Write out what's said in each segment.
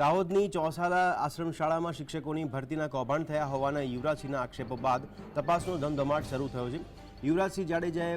દાહોદની ચોસાલા આશ્રમ શાળામાં શિક્ષકોની ભરતીના કૌભાંડ થયા હોવાના યુવરાજસિંહના આક્ષેપો બાદ તપાસનો ધમધમાટ શરૂ થયો છે. યુવરાજસિંહ જાડેજાએ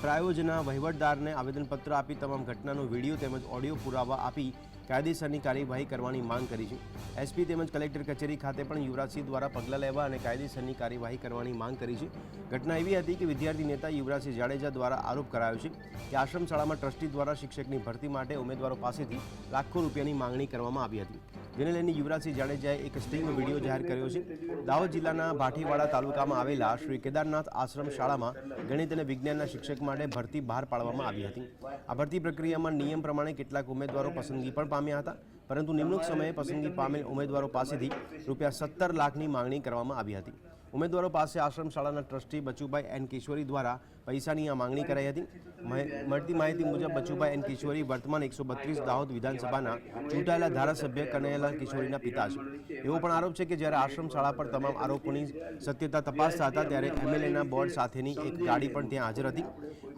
પ્રાયોજના વહીવટદારને આવેદનપત્ર આપી તમામ ઘટનાનો વીડિયો તેમજ ઓડિયો પુરાવા આપી કાયદેસરની કાર્યવાહી કરવાની માંગ કરી છે. એસપી તેમજ કલેક્ટર કચેરી ખાતે પણ યુવરાજસિંહ દ્વારા પગલાં લેવા અને કાયદેસરની કાર્યવાહી કરવાની માંગ કરી છે. ઘટના એવી હતી કે વિદ્યાર્થી નેતા યુવરાજસિંહ જાડેજા દ્વારા આરોપ કરાયો છે કે આશ્રમ શાળામાં ટ્રસ્ટી દ્વારા શિક્ષકની ભરતી માટે ઉમેદવારો પાસેથી લાખો રૂપિયાની માંગણી કરવામાં આવી હતી. જેને લઈને યુવરાજસિંહ જાડેજાએ એક સ્ટિંગ વીડિયો જાહેર કર્યો છે. દાહોદ જિલ્લાના ભાટીવાડા તાલુકામાં આવેલા શ્રી કેદારનાથ આશ્રમ શાળામાં ગણિત અને વિજ્ઞાનના શિક્ષક માટે ભરતી બહાર પાડવામાં આવી હતી. આ ભરતી પ્રક્રિયામાં નિયમ પ્રમાણે કેટલાક ઉમેદવારો પસંદગી પણ પામ્યા હતા, પરંતુ નિમણૂક સમયે પસંદગી પામેલ ઉમેદવારો પાસેથી રૂપિયા સત્તર લાખની માંગણી કરવામાં આવી હતી. ઉમેદવારો પાસે આશ્રમ શાળાના ટ્રસ્ટી બચુભાઈ એન કિશોરી દ્વારા પૈસાની આ માંગણી કરાઈ હતી. મળતી માહિતી મુજબ બચુભાઈ એન કિશોરી વર્તમાન એકસો બત્રીસ દાહોદ વિધાનસભાના ચૂંટાયેલા ધારાસભ્ય કનૈયાલાલ કિશોરીના પિતા છે. એવો પણ આરોપ છે કે જ્યારે આશ્રમ શાળા પર તમામ આરોપોની સત્યતા તપાસતા હતા, ત્યારે એમએલએના બોર્ડ સાથેની એક ગાડી પણ ત્યાં હાજર હતી.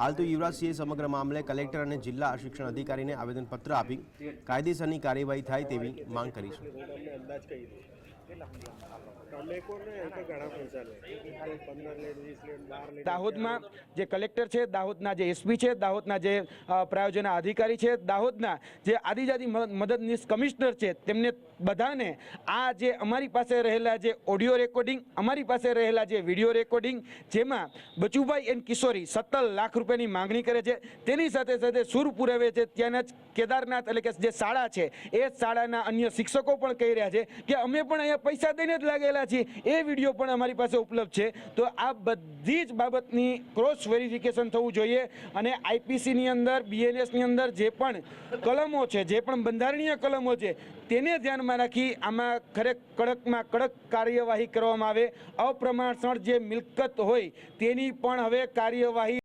હાલ તો યુવરાજસિંહે સમગ્ર મામલે કલેક્ટર અને જિલ્લા શિક્ષણ અધિકારીને આવેદનપત્ર આપી કાયદેસરની કાર્યવાહી થાય તેવી માંગ કરી છે. દાહોદમાં જે કલેક્ટર છે, દાહોદના જે એસપી છે, દાહોદના જે પ્રાયોજના અધિકારી છે, દાહોદના જે આદિજાતિ મદદનીશ કમિશનર છે, તેમને બધાને આ જે અમારી પાસે રહેલા જે ઓડિયો રેકોર્ડિંગ, અમારી પાસે રહેલા જે વીડિયો રેકોર્ડિંગ, જેમાં બચુભાઈ એન કિશોરી સત્તર લાખ રૂપિયાની માંગણી કરે છે, તેની સાથે સાથે સુર પુરાવે છે, ત્યાંના જ કેદારનાથ એટલે કે જે શાળા છે, એ શાળાના અન્ય શિક્ષકો પણ કહી રહ્યા છે કે અમે પણ અહીંયા પૈસા દઈને જ લાગેલા છે એ વીડિયો પણ અમારી પાસે ઉપલબ્ધ છે. તો આ બધી જ બાબતની ક્રોસ વેરિફિકેશન થવું જોઈએ અને આઈપીસીની અંદર બીએનએસની અંદર જે પણ કલમો છે, જે પણ બંધારણીય કલમો છે, તેને ધ્યાનમાં રાખી આમાં ખરેખ કડકમાં કડક કાર્યવાહી કરવામાં આવે. અપ્રમાણસર જે મિલકત હોય તેની પણ હવે કાર્યવાહી